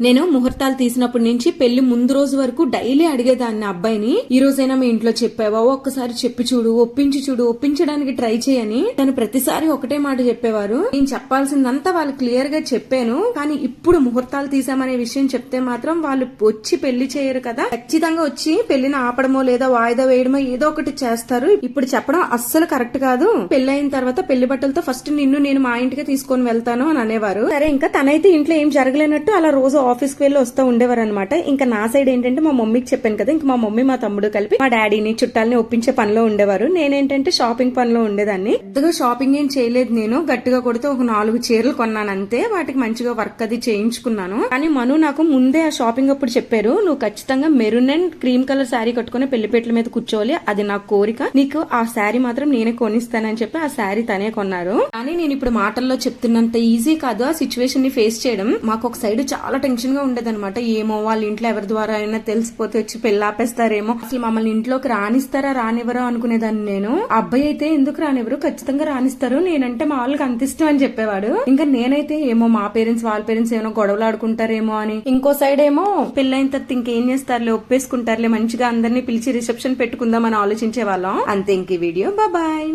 నేను ముహూర్తాలు తీసినప్పటి నుంచి పెళ్ళి ముందు రోజు వరకు డైలీ అడిగేదాన్ని ఆ అబ్బాయిని. ఈ రోజైనా మీ ఇంట్లో చెప్పావా? ఒక్కసారి చెప్పి చూడు ఒప్పించి చూడు ఒప్పించడానికి ట్రై చేయని. తను ప్రతిసారి ఒకటే మాట చెప్పేవారు. నేను చెప్పాల్సిందంతా వాళ్ళు క్లియర్గా చెప్పాను. కానీ ఇప్పుడు ముహూర్తాలు తీసామనే విషయం చెప్తే మాత్రం వాళ్ళు వచ్చి పెళ్ళి చేయరు కదా. ఖచ్చితంగా వచ్చి పెళ్ళిని ఆపడమో లేదా వాయిదా వేయడమో ఏదో ఒకటి చేస్తారు. ఇప్పుడు చెప్పడం అస్సలు కరెక్ట్ కాదు. పెళ్ళి అయిన తర్వాత పెళ్ళి బట్టలతో ఫస్ట్ నిన్ను నేను మా ఇంటికి తీసుకొని వెళ్తాను అని అనేవారు. సరే ఇంకా తనైతే ఇంట్లో ఏం జరగలేనట్టు అలా రోజు ఆఫీస్కి వెళ్ళి వస్తూ ఉండేవారు అనమాట ఇంకా నా సైడ్ ఏంటంటే మా మమ్మీకి చెప్పాను కదా ఇంకా మా మమ్మీ మా తమ్ముడు కలిపి మా డాడీని చుట్టాలని ఒప్పించే పనిలో ఉండేవారు. నేనేంటంటే షాపింగ్ పనిలో ఉండేదాన్ని. పెద్దగా షాపింగ్ ఏం చేయలేదు నేను. గట్టిగా కొడితే ఒక నాలుగు చీరలు కొన్నాను అంతే. వాటికి మంచిగా వర్క్ అది చేయించుకున్నాను. కానీ మను నాకు ముందే ఆ షాపింగ్ అప్పుడు చెప్పారు నువ్వు ఖచ్చితంగా maroon and cream colour sari కట్టుకుని పెళ్ళిపేటల మీద కూర్చోవాలి. అది నా కోరిక. నీకు ఆ శారీ మాత్రం నేనే కొనిస్తానని చెప్పి ఆ శారీ తనే కొన్నారు. కానీ నేను ఇప్పుడు మాటల్లో చెప్తున్నంత ఈజీ కాదు ఆ సిచ్యువేషన్ని ఫేస్ చేయడం. మాకు ఒక సైడ్ చాలా టెన్షన్ ఉండదు ఉండేదన్నమాట. ఏమో వాళ్ళ ఇంట్లో ఎవరి ద్వారా అయినా తెలిసిపోతే వచ్చి పెళ్ళి ఆపేస్తారేమో. అసలు మమ్మల్ని ఇంట్లోకి రానిస్తారా రానివ్వరా అనుకునేదాన్ని నేను. అబ్బాయి అయితే ఎందుకు రానివ్వరు? ఖచ్చితంగా రానిస్తారు. నేనంటే మా వాళ్ళకి అంత ఇష్టం అని చెప్పేవాడు. ఇంకా నేనైతే ఏమో మా పేరెంట్స్ వాళ్ళ పేరెంట్స్ ఏమో గొడవలు ఆడుకుంటారేమో అని. ఇంకో సైడ్ ఏమో పెళ్ళైన తర్వాత ఇంకేం చేస్తారులే ఒప్పేసుకుంటారులే మంచిగా అందరినీ పిలిచి రిసెప్షన్ పెట్టుకుందాం అని ఆలోచించే వాళ్ళం. అంతే ఇంక వీడియో బాయ్